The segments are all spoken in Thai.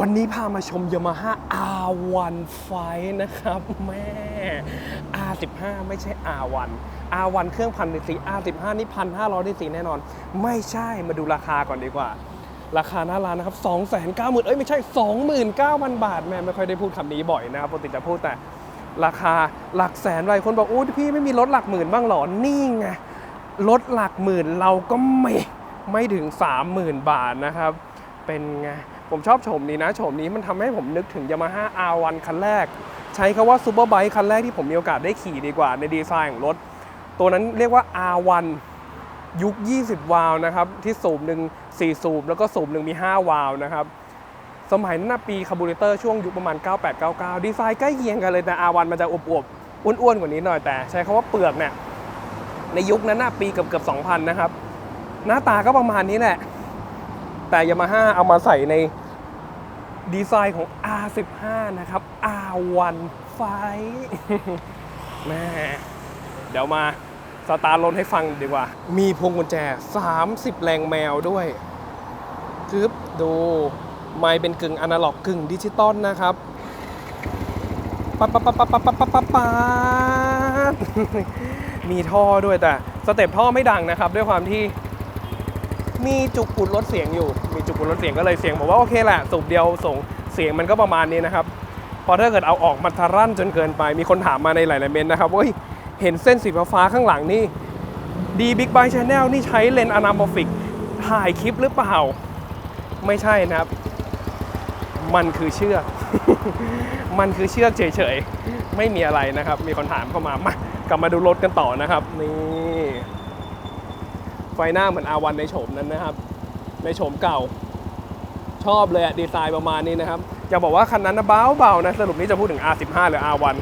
วันนี้พามาชม Yamaha R1 Fight นะครับ แม่ R15 ไม่ใช่ R1 R1 เครื่องพันดีซี R15 นี่พันห้าร้อยดีซีแน่นอน ไม่ใช่มาดูราคาก่อนดีกว่า ราคาหน้าร้านนะครับ2 9 0 0 0 0เอ้ยไม่ใช่ 29,000 บาทแม่ไม่ค่อยได้พูดคำนี้บ่อยนะครับปกติจะพูดแต่ราคาหลักแสนหลายคนบอกโอ้พี่ไม่มีรถหลักหมื่นบ้างหรอ นี่ไงรถหลักหมื่นเราก็ไม่ไม่ถึง 30,000 บาทนะครับ เป็นไง ผมชอบโฉมนี้นะโฉมนี้มันทำให้ผมนึกถึง Yamaha R1 คันแรก ใช้คาว่าซูเปอร์ไบค์คันแรกที่ผมมีโอกาสได้ขี่ดีกว่าในดีไซน์ของรถ ตัวนั้นเรียกว่า R1 ยุค 20 วาล์วนะครับ ที่สูบหนึ่ง4สูบ แล้วก็สูบหนึ่งมี 5 วาล์วนะครับ สมัยนั้นปีคาร์บูเรเตอร์ช่วงยุคประมาณ 9899 ดีไซน์ใกล้เคียงกันเลยแต่ R1 มันจะอวบๆอ้วนๆกว่านี้หน่อยแต่ ใช้คาว่าเปลือกเนี่ยในยุคนั้นนะปีเกือบเกือบ2,000 นะครับ หน้าตาก็ประมาณนี้แหละแต่ยามาฮ่าเอามาใส่ใน ดีไซน์ของ R15 นะครับ R1 ไฟแม่เดี๋ยวมาสตาร์ทรถให้ฟังดีกว่า มีพวงกุญแจ 30 แรงแมวด้วยคืบดูไม่เป็นกึ่งอนาล็อกกึ่งดิจิตอลนะครับปั๊บปั๊บปั๊บปั๊บปั๊บปั๊บปั๊บปั๊บปั๊บมีท่อด้วยแต่สเต็ปท่อไม่ดังนะครับ ด้วยความที่ มีจุกอุดลดเสียงอยู่ มีจุกอุดลดเสียงก็เลยเสียงผมว่าโอเคแหละสูบเดียวส่งเสียงมันก็ประมาณนี้นะครับพอถ้าเกิดเอาออกมาทะรั่นจนเกินไป มีคนถามมาในหลาย ๆ เมนนะครับว่าเฮ้ยเห็นเส้นสีฟ้าข้างหลังนี่ดีบิ๊กไบ e ช n แนลนี่ใช้เลนส์อนาโมฟิกถ่ายคลิปหรือเปล่า ไม่ใช่นะครับ มันคือเชือก มันคือเชือกเฉย ๆ ไม่มีอะไรนะครับ มีคนถามเข้ามา มากลับมาดูรถกันต่อนะครับนี่ ไฟหน้าเหมือน R1 ในโฉมนั้นนะครับ ในโฉมเก่า ชอบเลยอะดีไซน์ประมาณนี้นะครับจะบอกว่าคันนั้นนะเบาเบาๆนะสรุปนี้จะพูดถึง R15 หรือ R1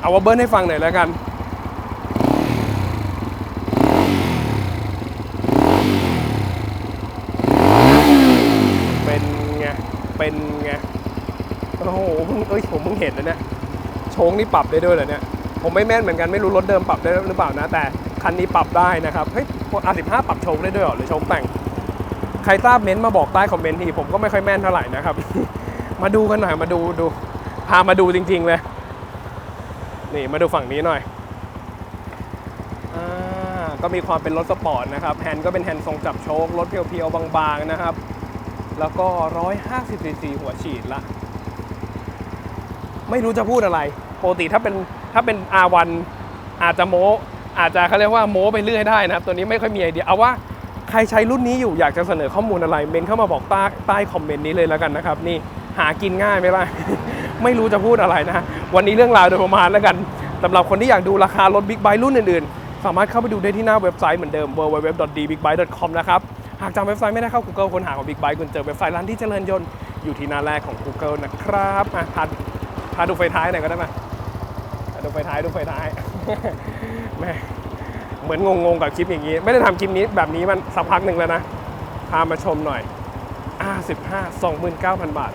เอาว่าเบิ้ลให้ฟังหน่อยแล้วกันเป็นไงเป็นไง โอ้โหเพิ่งเอ้ยผมเพิ่งเห็นนะเนี่ย โชงนี่ปรับได้ด้วยเหรอเนี่ย ผมไม่แม่นเหมือนกันไม่รู้รถเดิมปรับได้หรือเปล่านะ แต่ คันนี้ปรับได้นะครับ เฮ้ย R15 ปรับโชงได้ด้วยเหรอ หรือโชงแต่ง ใครทราบเม้นต์มาบอกใต้คอมเมนต์ที ผมก็ไม่ค่อยแม่นเท่าไหร่นะครับ มาดูกันหน่อย มาดูดู พามาดูจริง ๆ เลย นี่มาดูฝั่งนี้หน่อย อ่า ก็มีความเป็นรถสปอร์ตนะครับ แฮนด์ก็เป็นแฮนด์ทรงจับโชค รถเพียวๆบางๆนะครับ แล้วก็ 150ซีซีหัวฉีดละ ไม่รู้จะพูดอะไร ปกติถ้าเป็นถ้าเป็น R1 อาจจะโม อาจจะเขาเรียกว่าโม้ไปเรื่อยได้นะครับ ตัวนี้ไม่ค่อยมีไอเดียเอาว่าใครใช้รุ่นนี้อยู่อยากจะเสนอข้อมูลอะไรเมนเข้ามาบอกใต้ใต้คอมเมนต์นี้เลยแล้วกันนะครับ นี่หากินง่ายไหมล่ะ ไม่รู้จะพูดอะไรนะ วันนี้เรื่องราวโดยประมาณแล้วกันสำหรับคนที่อยากดูราคารถบิ๊กไบค์รุ่นอื่นๆ สามารถเข้าไปดูได้ที่หน้าเว็บไซต์เหมือนเดิม www.dbigbike.com นะครับ หากจำเว็บไซต์ไม่ได้เข้า Google ค้นหาของ Big Bike คุณเจอเว็บไซต์ร้านที่เจริญยนต์อยู่ที่หน้าแรกของ Google นะครับอะพาพาดูไฟท้ายหน่อยก็ได้ไหมาดูไฟท้ายดูไฟท้าย แม่เหมือนงงๆกับคลิปอย่างนี้ ไม่ได้ทำคลิปนี้แบบนี้มันสักพักหนึ่งแล้วนะ พามาชมหน่อย R15 29,000บาท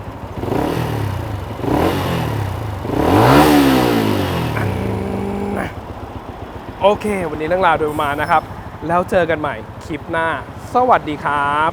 อันนะโอเค วันนี้เรื่องราวโดยประมาณนะครับ แล้วเจอกันใหม่คลิปหน้า สวัสดีครับ